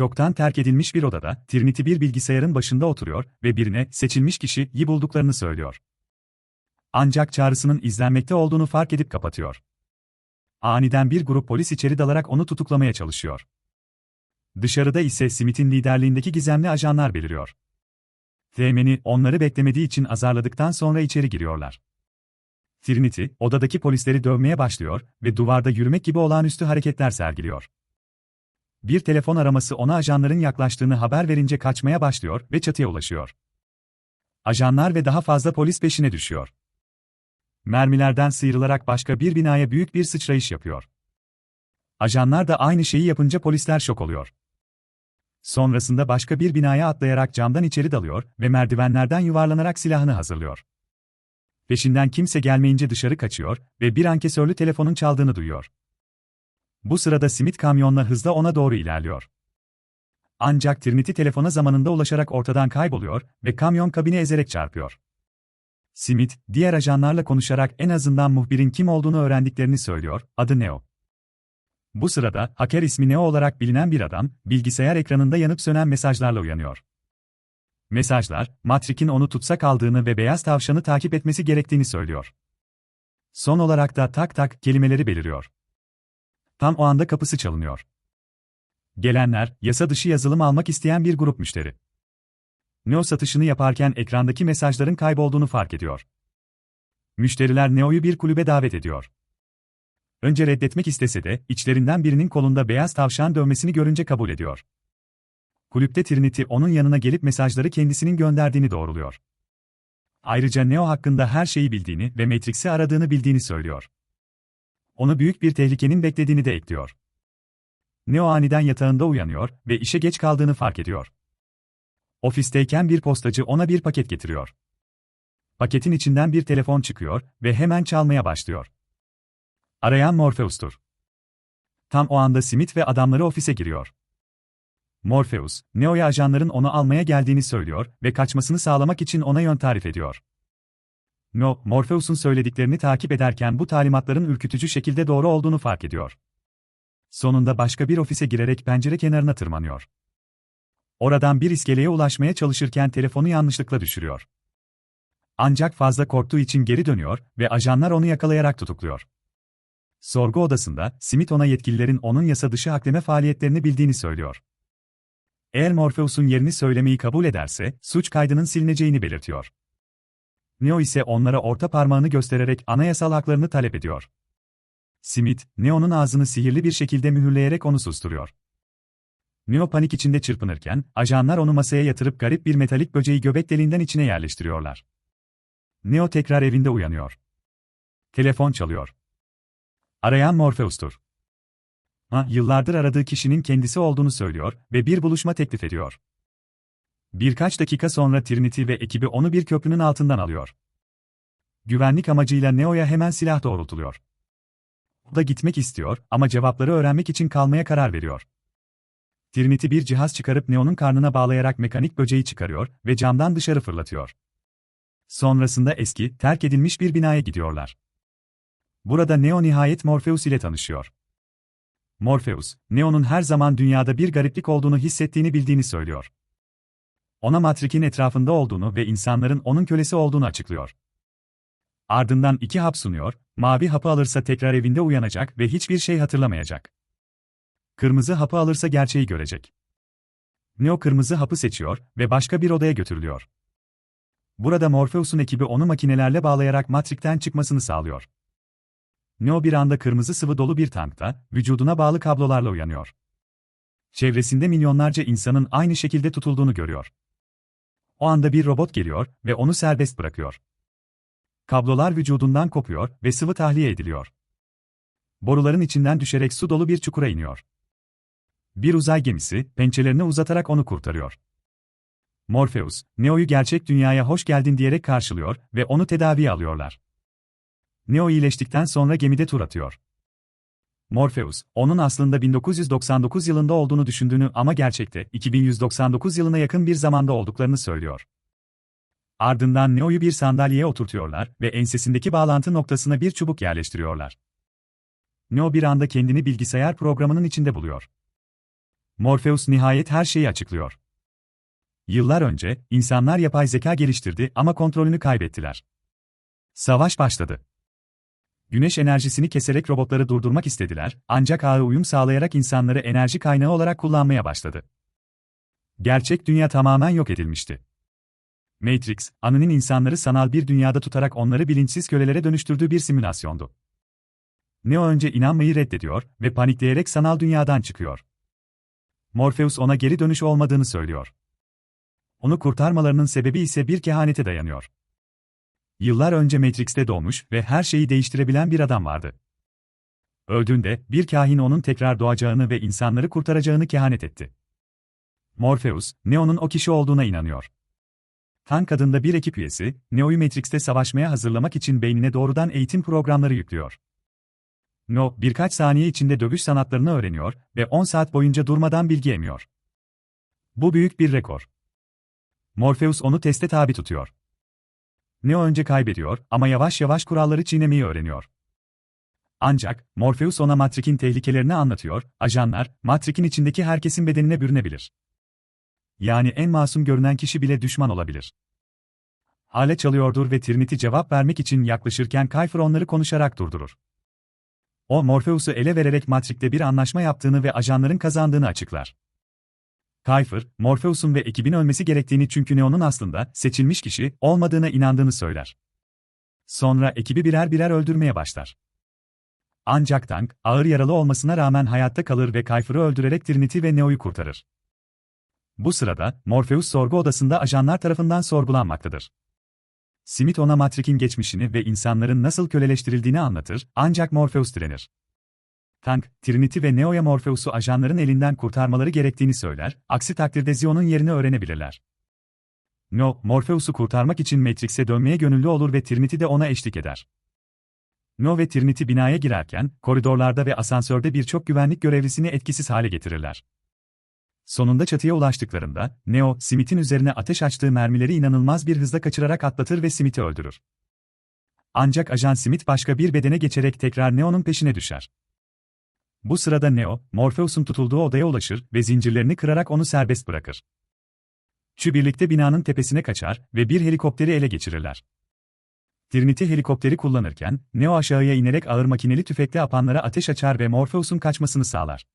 Çoktan terk edilmiş bir odada, Trinity bir bilgisayarın başında oturuyor ve birine seçilmiş kişiyi bulduklarını söylüyor. Ancak çağrısının izlenmekte olduğunu fark edip kapatıyor. Aniden bir grup polis içeri dalarak onu tutuklamaya çalışıyor. Dışarıda ise Smith'in liderliğindeki gizemli ajanlar beliriyor. Teğmeni onları beklemediği için azarladıktan sonra içeri giriyorlar. Trinity, odadaki polisleri dövmeye başlıyor ve duvarda yürümek gibi olağanüstü hareketler sergiliyor. Bir telefon araması ona ajanların yaklaştığını haber verince kaçmaya başlıyor ve çatıya ulaşıyor. Ajanlar ve daha fazla polis peşine düşüyor. Mermilerden sıyrılarak başka bir binaya büyük bir sıçrayış yapıyor. Ajanlar da aynı şeyi yapınca polisler şok oluyor. Sonrasında başka bir binaya atlayarak camdan içeri dalıyor ve merdivenlerden yuvarlanarak silahını hazırlıyor. Peşinden kimse gelmeyince dışarı kaçıyor ve bir ankesörlü telefonun çaldığını duyuyor. Bu sırada Smith kamyonla hızla ona doğru ilerliyor. Ancak Trinity telefona zamanında ulaşarak ortadan kayboluyor ve kamyon kabini ezerek çarpıyor. Smith, diğer ajanlarla konuşarak en azından muhbirin kim olduğunu öğrendiklerini söylüyor, adı Neo. Bu sırada, hacker ismi Neo olarak bilinen bir adam, bilgisayar ekranında yanıp sönen mesajlarla uyanıyor. Mesajlar, Matrix'in onu tutsak aldığını ve beyaz tavşanı takip etmesi gerektiğini söylüyor. Son olarak da tak tak kelimeleri beliriyor. Tam o anda kapısı çalınıyor. Gelenler, yasa dışı yazılım almak isteyen bir grup müşteri. Neo satışını yaparken ekrandaki mesajların kaybolduğunu fark ediyor. Müşteriler Neo'yu bir kulübe davet ediyor. Önce reddetmek istese de, içlerinden birinin kolunda beyaz tavşan dövmesini görünce kabul ediyor. Kulüpte Trinity onun yanına gelip mesajları kendisinin gönderdiğini doğruluyor. Ayrıca Neo hakkında her şeyi bildiğini ve Matrix'i aradığını bildiğini söylüyor. Onu büyük bir tehlikenin beklediğini de ekliyor. Neo aniden yatağında uyanıyor ve işe geç kaldığını fark ediyor. Ofisteyken bir postacı ona bir paket getiriyor. Paketin içinden bir telefon çıkıyor ve hemen çalmaya başlıyor. Arayan Morpheus'tur. Tam o anda Smith ve adamları ofise giriyor. Morpheus, Neo'ya ajanların onu almaya geldiğini söylüyor ve kaçmasını sağlamak için ona yön tarif ediyor. Neo, Morpheus'un söylediklerini takip ederken bu talimatların ürkütücü şekilde doğru olduğunu fark ediyor. Sonunda başka bir ofise girerek pencere kenarına tırmanıyor. Oradan bir iskeleye ulaşmaya çalışırken telefonu yanlışlıkla düşürüyor. Ancak fazla korktuğu için geri dönüyor ve ajanlar onu yakalayarak tutukluyor. Sorgu odasında, Smith ona yetkililerin onun yasa dışı hakleme faaliyetlerini bildiğini söylüyor. Eğer Morpheus'un yerini söylemeyi kabul ederse, suç kaydının silineceğini belirtiyor. Neo ise onlara orta parmağını göstererek anayasal haklarını talep ediyor. Smith, Neo'nun ağzını sihirli bir şekilde mühürleyerek onu susturuyor. Neo panik içinde çırpınırken, ajanlar onu masaya yatırıp garip bir metalik böceği göbek deliğinden içine yerleştiriyorlar. Neo tekrar evinde uyanıyor. Telefon çalıyor. Arayan Morpheus'tur. Ha, yıllardır aradığı kişinin kendisi olduğunu söylüyor ve bir buluşma teklif ediyor. Birkaç dakika sonra Trinity ve ekibi onu bir köprünün altından alıyor. Güvenlik amacıyla Neo'ya hemen silah doğrultuluyor. O da gitmek istiyor ama cevapları öğrenmek için kalmaya karar veriyor. Trinity bir cihaz çıkarıp Neo'nun karnına bağlayarak mekanik böceği çıkarıyor ve camdan dışarı fırlatıyor. Sonrasında eski, terk edilmiş bir binaya gidiyorlar. Burada Neo nihayet Morpheus ile tanışıyor. Morpheus, Neo'nun her zaman dünyada bir gariplik olduğunu hissettiğini bildiğini söylüyor. Ona Matrix'in etrafında olduğunu ve insanların onun kölesi olduğunu açıklıyor. Ardından iki hap sunuyor, mavi hapı alırsa tekrar evinde uyanacak ve hiçbir şey hatırlamayacak. Kırmızı hapı alırsa gerçeği görecek. Neo kırmızı hapı seçiyor ve başka bir odaya götürülüyor. Burada Morpheus'un ekibi onu makinelerle bağlayarak Matrix'ten çıkmasını sağlıyor. Neo bir anda kırmızı sıvı dolu bir tankta, vücuduna bağlı kablolarla uyanıyor. Çevresinde milyonlarca insanın aynı şekilde tutulduğunu görüyor. O anda bir robot geliyor ve onu serbest bırakıyor. Kablolar vücudundan kopuyor ve sıvı tahliye ediliyor. Boruların içinden düşerek su dolu bir çukura iniyor. Bir uzay gemisi, pençelerini uzatarak onu kurtarıyor. Morpheus, Neo'yu gerçek dünyaya hoş geldin diyerek karşılıyor ve onu tedaviye alıyorlar. Neo iyileştikten sonra gemide tur atıyor. Morpheus, onun aslında 1999 yılında olduğunu düşündüğünü ama gerçekte 2199 yılına yakın bir zamanda olduklarını söylüyor. Ardından Neo'yu bir sandalyeye oturtuyorlar ve ensesindeki bağlantı noktasına bir çubuk yerleştiriyorlar. Neo bir anda kendini bilgisayar programının içinde buluyor. Morpheus nihayet her şeyi açıklıyor. Yıllar önce, insanlar yapay zeka geliştirdi ama kontrolünü kaybettiler. Savaş başladı. Güneş enerjisini keserek robotları durdurmak istediler, ancak ağa uyum sağlayarak insanları enerji kaynağı olarak kullanmaya başladı. Gerçek dünya tamamen yok edilmişti. Matrix, anının insanları sanal bir dünyada tutarak onları bilinçsiz kölelere dönüştürdüğü bir simülasyondu. Neo önce inanmayı reddediyor ve panikleyerek sanal dünyadan çıkıyor. Morpheus ona geri dönüş olmadığını söylüyor. Onu kurtarmalarının sebebi ise bir kehanete dayanıyor. Yıllar önce Matrix'te doğmuş ve her şeyi değiştirebilen bir adam vardı. Öldüğünde bir kahin onun tekrar doğacağını ve insanları kurtaracağını kehanet etti. Morpheus, Neo'nun o kişi olduğuna inanıyor. Tank adında bir ekip üyesi, Neo'yu Matrix'te savaşmaya hazırlamak için beynine doğrudan eğitim programları yüklüyor. Neo, birkaç saniye içinde dövüş sanatlarını öğreniyor ve 10 saat boyunca durmadan bilgi emiyor. Bu büyük bir rekor. Morpheus onu teste tabi tutuyor. Neo önce kaybediyor ama yavaş yavaş kuralları çiğnemeyi öğreniyor. Ancak, Morpheus ona Matrix'in tehlikelerini anlatıyor, ajanlar, Matrix'in içindeki herkesin bedenine bürünebilir. Yani en masum görünen kişi bile düşman olabilir. Hale çalıyordur ve Trinity cevap vermek için yaklaşırken Kypher onları konuşarak durdurur. O Morpheus'u ele vererek Matrix'te bir anlaşma yaptığını ve ajanların kazandığını açıklar. Kypher, Morpheus'un ve ekibin ölmesi gerektiğini çünkü Neo'nun aslında seçilmiş kişi olmadığına inandığını söyler. Sonra ekibi birer birer öldürmeye başlar. Ancak Tank, ağır yaralı olmasına rağmen hayatta kalır ve Kypher'ı öldürerek Trinity ve Neo'yu kurtarır. Bu sırada, Morpheus sorgu odasında ajanlar tarafından sorgulanmaktadır. Smith ona Matrix'in geçmişini ve insanların nasıl köleleştirildiğini anlatır, ancak Morpheus direnir. Tank, Trinity ve Neo'ya Morpheus'u ajanların elinden kurtarmaları gerektiğini söyler, aksi takdirde Zion'un yerini öğrenebilirler. Neo, Morpheus'u kurtarmak için Matrix'e dönmeye gönüllü olur ve Trinity de ona eşlik eder. Neo ve Trinity binaya girerken, koridorlarda ve asansörde birçok güvenlik görevlisini etkisiz hale getirirler. Sonunda çatıya ulaştıklarında, Neo, Smith'in üzerine ateş açtığı mermileri inanılmaz bir hızla kaçırarak atlatır ve Smith'i öldürür. Ancak Ajan Smith başka bir bedene geçerek tekrar Neo'nun peşine düşer. Bu sırada Neo, Morpheus'un tutulduğu odaya ulaşır ve zincirlerini kırarak onu serbest bırakır. Şu birlikte binanın tepesine kaçar ve bir helikopteri ele geçirirler. Trinity helikopteri kullanırken, Neo aşağıya inerek ağır makineli tüfekle apanlara ateş açar ve Morpheus'un kaçmasını sağlar.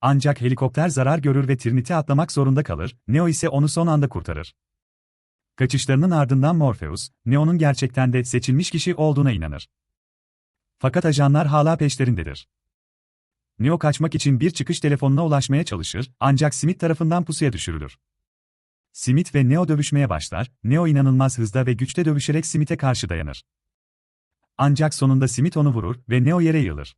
Ancak helikopter zarar görür ve Trinity atlamak zorunda kalır, Neo ise onu son anda kurtarır. Kaçışlarının ardından Morpheus, Neo'nun gerçekten de seçilmiş kişi olduğuna inanır. Fakat ajanlar hala peşlerindedir. Neo kaçmak için bir çıkış telefonuna ulaşmaya çalışır, ancak Smith tarafından pusuya düşürülür. Smith ve Neo dövüşmeye başlar, Neo inanılmaz hızda ve güçte dövüşerek Smith'e karşı dayanır. Ancak sonunda Smith onu vurur ve Neo yere yığılır.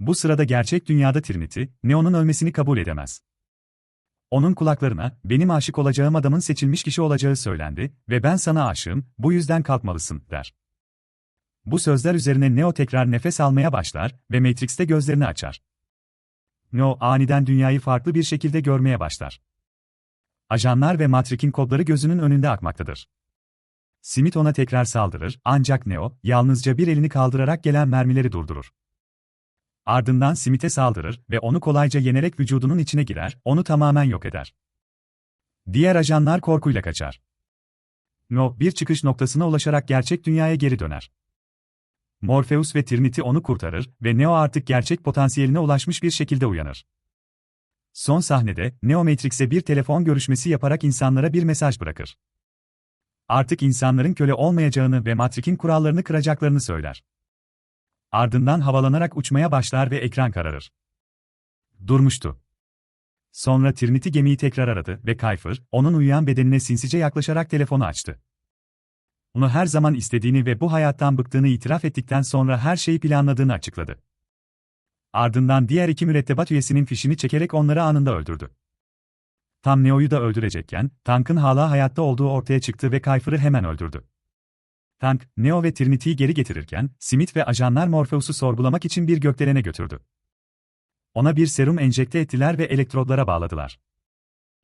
Bu sırada gerçek dünyada Trinity, Neo'nun ölmesini kabul edemez. Onun kulaklarına, benim aşık olacağım adamın seçilmiş kişi olacağı söylendi ve ben sana aşığım, bu yüzden kalkmalısın, der. Bu sözler üzerine Neo tekrar nefes almaya başlar ve Matrix'te gözlerini açar. Neo aniden dünyayı farklı bir şekilde görmeye başlar. Ajanlar ve Matrix'in kodları gözünün önünde akmaktadır. Smith ona tekrar saldırır, ancak Neo, yalnızca bir elini kaldırarak gelen mermileri durdurur. Ardından Smith'e saldırır ve onu kolayca yenerek vücudunun içine girer, onu tamamen yok eder. Diğer ajanlar korkuyla kaçar. Neo, bir çıkış noktasına ulaşarak gerçek dünyaya geri döner. Morpheus ve Trinity onu kurtarır ve Neo artık gerçek potansiyeline ulaşmış bir şekilde uyanır. Son sahnede, Neo Matrix'e bir telefon görüşmesi yaparak insanlara bir mesaj bırakır. Artık insanların köle olmayacağını ve Matrix'in kurallarını kıracaklarını söyler. Ardından havalanarak uçmaya başlar ve ekran kararır. Durmuştu. Sonra Trinity gemiyi tekrar aradı ve Kypher, onun uyuyan bedenine sinsice yaklaşarak telefonu açtı. Onu her zaman istediğini ve bu hayattan bıktığını itiraf ettikten sonra her şeyi planladığını açıkladı. Ardından diğer iki mürettebat üyesinin fişini çekerek onları anında öldürdü. Tam Neo'yu da öldürecekken, Tank'ın hala hayatta olduğu ortaya çıktı ve Kypher'ı hemen öldürdü. Tank, Neo ve Trinity'yi geri getirirken, Smith ve ajanlar Morpheus'u sorgulamak için bir gökdelene götürdü. Ona bir serum enjekte ettiler ve elektrodlara bağladılar.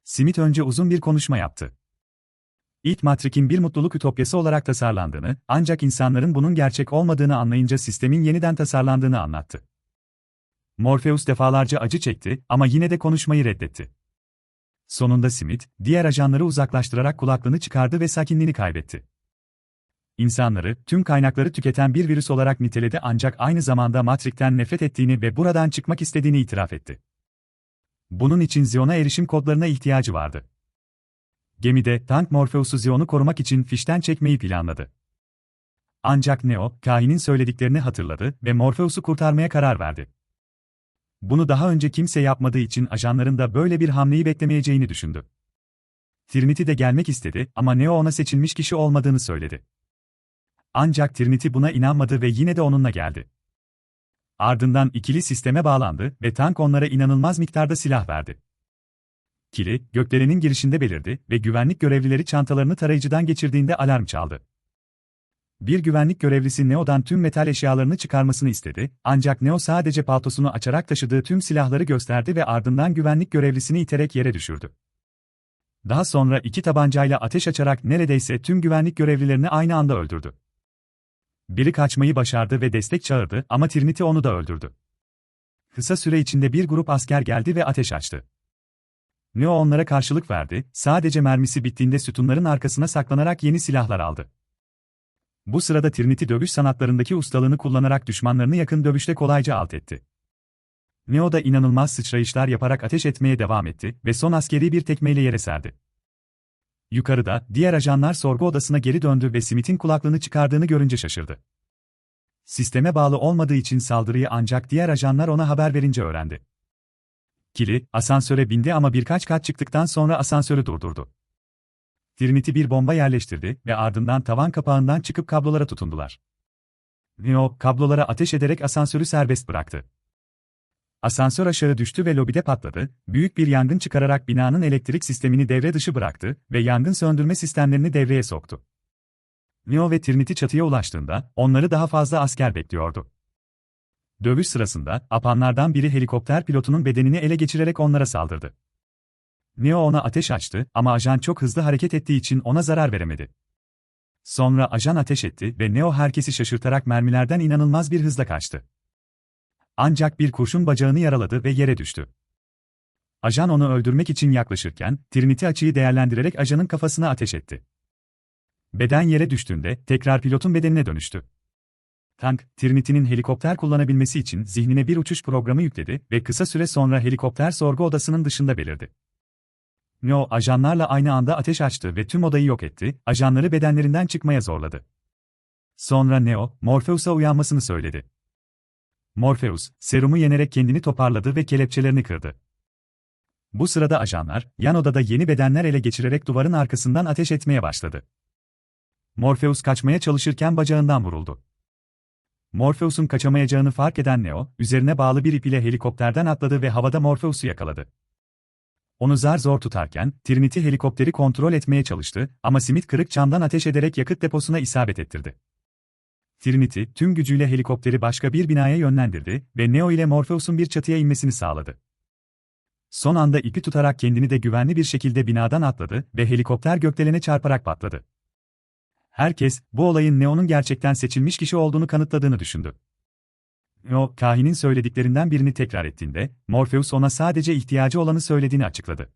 Smith önce uzun bir konuşma yaptı. İlk Matrix'in bir mutluluk ütopyası olarak tasarlandığını, ancak insanların bunun gerçek olmadığını anlayınca sistemin yeniden tasarlandığını anlattı. Morpheus defalarca acı çekti ama yine de konuşmayı reddetti. Sonunda Smith, diğer ajanları uzaklaştırarak kulaklığını çıkardı ve sakinliğini kaybetti. İnsanları, tüm kaynakları tüketen bir virüs olarak niteledi ancak aynı zamanda Matrix'ten nefret ettiğini ve buradan çıkmak istediğini itiraf etti. Bunun için Zion'a erişim kodlarına ihtiyacı vardı. Gemide, tank Morpheus'u Zion'u korumak için fişten çekmeyi planladı. Ancak Neo, kahinin söylediklerini hatırladı ve Morpheus'u kurtarmaya karar verdi. Bunu daha önce kimse yapmadığı için ajanların da böyle bir hamleyi beklemeyeceğini düşündü. Trinity de gelmek istedi ama Neo ona seçilmiş kişi olmadığını söyledi. Ancak Trinity buna inanmadı ve yine de onunla geldi. Ardından ikili sisteme bağlandı ve tank onlara inanılmaz miktarda silah verdi. Kili, gökdelenin girişinde belirdi ve güvenlik görevlileri çantalarını tarayıcıdan geçirdiğinde alarm çaldı. Bir güvenlik görevlisi Neo'dan tüm metal eşyalarını çıkarmasını istedi, ancak Neo sadece paltosunu açarak taşıdığı tüm silahları gösterdi ve ardından güvenlik görevlisini iterek yere düşürdü. Daha sonra iki tabancayla ateş açarak neredeyse tüm güvenlik görevlilerini aynı anda öldürdü. Biri kaçmayı başardı ve destek çağırdı ama Trinity onu da öldürdü. Kısa süre içinde bir grup asker geldi ve ateş açtı. Neo onlara karşılık verdi, sadece mermisi bittiğinde sütunların arkasına saklanarak yeni silahlar aldı. Bu sırada Trinity dövüş sanatlarındaki ustalığını kullanarak düşmanlarını yakın dövüşte kolayca alt etti. Neo da inanılmaz sıçrayışlar yaparak ateş etmeye devam etti ve son askeri bir tekmeyle yere serdi. Yukarıda, diğer ajanlar sorgu odasına geri döndü ve Smith'in kulaklığını çıkardığını görünce şaşırdı. Sisteme bağlı olmadığı için saldırıyı ancak diğer ajanlar ona haber verince öğrendi. Kili, asansöre bindi ama birkaç kat çıktıktan sonra asansörü durdurdu. Trinity bir bomba yerleştirdi ve ardından tavan kapağından çıkıp kablolara tutundular. Neo, kablolara ateş ederek asansörü serbest bıraktı. Asansör aşağı düştü ve lobide patladı, büyük bir yangın çıkararak binanın elektrik sistemini devre dışı bıraktı ve yangın söndürme sistemlerini devreye soktu. Neo ve Trinity çatıya ulaştığında, onları daha fazla asker bekliyordu. Dövüş sırasında, apanlardan biri helikopter pilotunun bedenini ele geçirerek onlara saldırdı. Neo ona ateş açtı ama ajan çok hızlı hareket ettiği için ona zarar veremedi. Sonra ajan ateş etti ve Neo herkesi şaşırtarak mermilerden inanılmaz bir hızla kaçtı. Ancak bir kurşun bacağını yaraladı ve yere düştü. Ajan onu öldürmek için yaklaşırken, Trinity açıyı değerlendirerek ajanın kafasına ateş etti. Beden yere düştüğünde tekrar pilotun bedenine dönüştü. Tank, Trinity'nin helikopter kullanabilmesi için zihnine bir uçuş programı yükledi ve kısa süre sonra helikopter sorgu odasının dışında belirdi. Neo, ajanlarla aynı anda ateş açtı ve tüm odayı yok etti, ajanları bedenlerinden çıkmaya zorladı. Sonra Neo, Morpheus'a uyanmasını söyledi. Morpheus, serumu yenerek kendini toparladı ve kelepçelerini kırdı. Bu sırada ajanlar, yan odada yeni bedenler ele geçirerek duvarın arkasından ateş etmeye başladı. Morpheus kaçmaya çalışırken bacağından vuruldu. Morpheus'un kaçamayacağını fark eden Neo, üzerine bağlı bir ip ile helikopterden atladı ve havada Morpheus'u yakaladı. Onu zar zor tutarken, Trinity helikopteri kontrol etmeye çalıştı ama Smith kırık camdan ateş ederek yakıt deposuna isabet ettirdi. Trinity, tüm gücüyle helikopteri başka bir binaya yönlendirdi ve Neo ile Morpheus'un bir çatıya inmesini sağladı. Son anda ipi tutarak kendini de güvenli bir şekilde binadan atladı ve helikopter gökdelene çarparak patladı. Herkes, bu olayın Neo'nun gerçekten seçilmiş kişi olduğunu kanıtladığını düşündü. Neo, kahinin söylediklerinden birini tekrar ettiğinde, Morpheus ona sadece ihtiyacı olanı söylediğini açıkladı.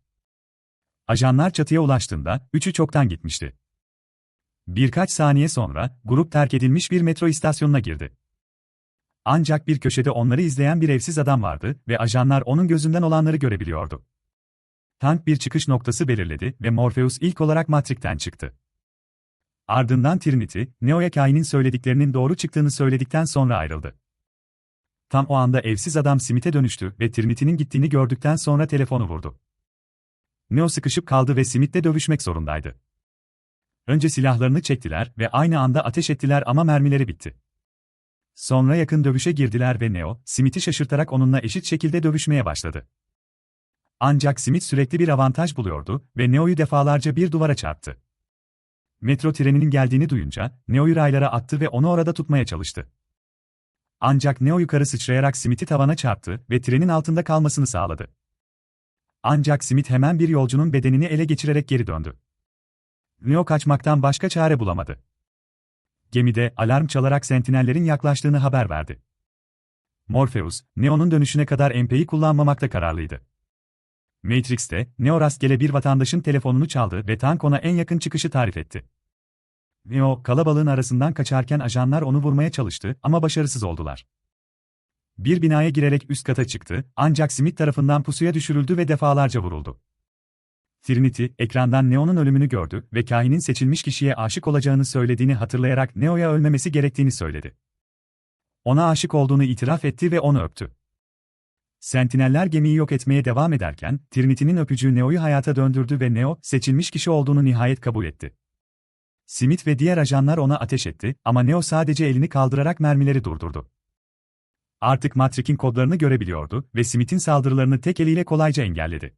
Ajanlar çatıya ulaştığında, üçü çoktan gitmişti. Birkaç saniye sonra, grup terk edilmiş bir metro istasyonuna girdi. Ancak bir köşede onları izleyen bir evsiz adam vardı ve ajanlar onun gözünden olanları görebiliyordu. Tank bir çıkış noktası belirledi ve Morpheus ilk olarak Matrix'ten çıktı. Ardından Trinity, Neo'ya kainin söylediklerinin doğru çıktığını söyledikten sonra ayrıldı. Tam o anda evsiz adam Smith'e dönüştü ve Trinity'nin gittiğini gördükten sonra telefonu vurdu. Neo sıkışıp kaldı ve Smith'le dövüşmek zorundaydı. Önce silahlarını çektiler ve aynı anda ateş ettiler ama mermileri bitti. Sonra yakın dövüşe girdiler ve Neo, Smith'i şaşırtarak onunla eşit şekilde dövüşmeye başladı. Ancak Smith sürekli bir avantaj buluyordu ve Neo'yu defalarca bir duvara çarptı. Metro treninin geldiğini duyunca, Neo'yu raylara attı ve onu orada tutmaya çalıştı. Ancak Neo yukarı sıçrayarak Smith'i tavana çarptı ve trenin altında kalmasını sağladı. Ancak Smith hemen bir yolcunun bedenini ele geçirerek geri döndü. Neo kaçmaktan başka çare bulamadı. Gemide alarm çalarak sentinellerin yaklaştığını haber verdi. Morpheus, Neo'nun dönüşüne kadar MP'yi kullanmamakta kararlıydı. Matrix'te, Neo rastgele bir vatandaşın telefonunu çaldı ve tank ona en yakın çıkışı tarif etti. Neo, kalabalığın arasından kaçarken ajanlar onu vurmaya çalıştı ama başarısız oldular. Bir binaya girerek üst kata çıktı, ancak Smith tarafından pusuya düşürüldü ve defalarca vuruldu. Trinity, ekrandan Neo'nun ölümünü gördü ve kahinin seçilmiş kişiye aşık olacağını söylediğini hatırlayarak Neo'ya ölmemesi gerektiğini söyledi. Ona aşık olduğunu itiraf etti ve onu öptü. Sentineller gemiyi yok etmeye devam ederken, Trinity'nin öpücüğü Neo'yu hayata döndürdü ve Neo, seçilmiş kişi olduğunu nihayet kabul etti. Smith ve diğer ajanlar ona ateş etti ama Neo sadece elini kaldırarak mermileri durdurdu. Artık Matrix'in kodlarını görebiliyordu ve Smith'in saldırılarını tek eliyle kolayca engelledi.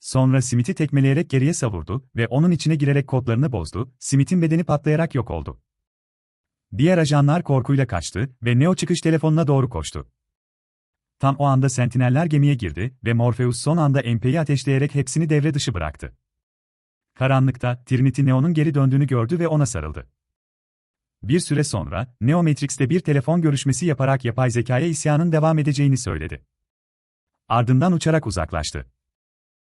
Sonra Smith'i tekmeleyerek geriye savurdu ve onun içine girerek kodlarını bozdu, Smith'in bedeni patlayarak yok oldu. Diğer ajanlar korkuyla kaçtı ve Neo çıkış telefonuna doğru koştu. Tam o anda Sentineller gemiye girdi ve Morpheus son anda MP'yi ateşleyerek hepsini devre dışı bıraktı. Karanlıkta, Trinity Neo'nun geri döndüğünü gördü ve ona sarıldı. Bir süre sonra, Neo Matrix'te bir telefon görüşmesi yaparak yapay zekaya isyanın devam edeceğini söyledi. Ardından uçarak uzaklaştı.